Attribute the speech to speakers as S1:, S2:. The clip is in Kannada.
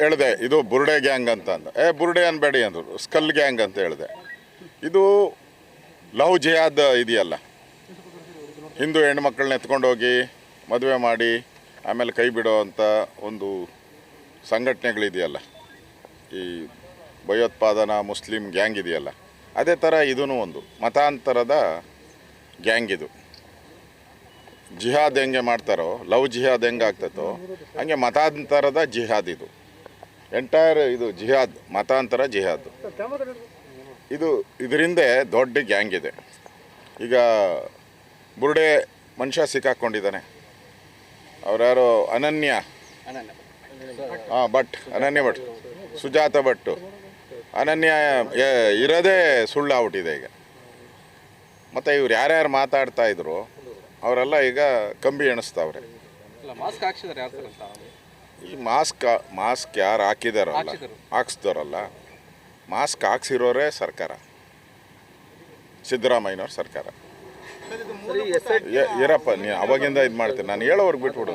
S1: ಹೇಳಿದೆ, ಇದು ಬುರುಡೆ ಗ್ಯಾಂಗ್ ಅಂತ ಅಂದ ಏ, ಬುರುಡೆ ಅನ್ಬೇಡಿ ಅಂದರು. ಸ್ಕಲ್ ಗ್ಯಾಂಗ್ ಅಂತ ಹೇಳಿದೆ. ಇದು ಲವ್ ಜಿಹಾದ್ ಇದೆಯಲ್ಲ. ಹಿಂದೂ ಹೆಣ್ಮಕ್ಳನ್ನ ಎತ್ಕೊಂಡು ಹೋಗಿ ಮದುವೆ ಮಾಡಿ, ಆಮೇಲೆ ಕೈ ಬಿಡೋ ಅಂತ ಒಂದು ಸಂಘಟನೆಗಳಿದೆಯಲ್ಲ. ಈ ಭಯೋತ್ಪಾದನಾ ಮುಸ್ಲಿಂ ಗ್ಯಾಂಗ್ ಇದೆಯಲ್ಲ. ಅದೇ ಥರ ಇದೂ ಒಂದು ಮತಾಂತರದ ಗ್ಯಾಂಗ್ ಇದು. ಜಿಹಾದ್ ಹೆಂಗೆ ಮಾಡ್ತಾರೋ, ಲವ್ ಜಿಹಾದ್ ಹೆಂಗೆ ಆಗ್ತದೋ ಹಂಗೆ ಮತಾಂತರದ ಜಿಹಾದ್ ಇದು. ಎಂಟೈರ್ ಇದು ಜಿಹಾದ್, ಮತಾಂತರ ಜಿಹಾದ್. ಇದು ಇದರಿಂದ ದೊಡ್ಡ ಗ್ಯಾಂಗ್ ಇದೆ. ಈಗ ಬುರುಡೆ ಮನುಷ್ಯ ಸಿಕ್ಕಾಕ್ಕೊಂಡಿದ್ದಾನೆ ಅವರ್ಯಾರು ಅನನ್ಯ. ಹಾಂ, ಭಟ್, ಅನನ್ಯ ಭಟ್, ಸುಜಾತ ಭಟ್ಟು ಅನನ್ಯ ಇರೋದೇ ಸುಳ್ಳಾಗ್ಬಿಟ್ಟಿದೆ ಈಗ. ಮತ್ತು ಇವ್ರು ಯಾರ್ಯಾರು ಮಾತಾಡ್ತಾ ಇದ್ರು, ಅವರೆಲ್ಲ ಈಗ ಕಂಬಿ ಎಣಿಸ್ತಾವ್ರೆ. ಈ ಮಾಸ್ಕ್ ಮಾಸ್ಕ್ ಯಾರು ಹಾಕಿದಾರಲ್ಲ? ಹಾಕ್ಸ್ದವರಲ್ಲ ಮಾಸ್ಕ್ ಹಾಕ್ಸಿರೋರೇ ಸರ್ಕಾರ. ಸಿದ್ದರಾಮಯ್ಯನವ್ರ ಸರ್ಕಾರ. ಇರಪ್ಪ ನೀ ಅವಾಗಿಂದ ಇದು ಮಾಡ್ತೀನಿ ನಾನು ಹೇಳೋರ್ಗೆ ಬಿಟ್ಬಿಡು.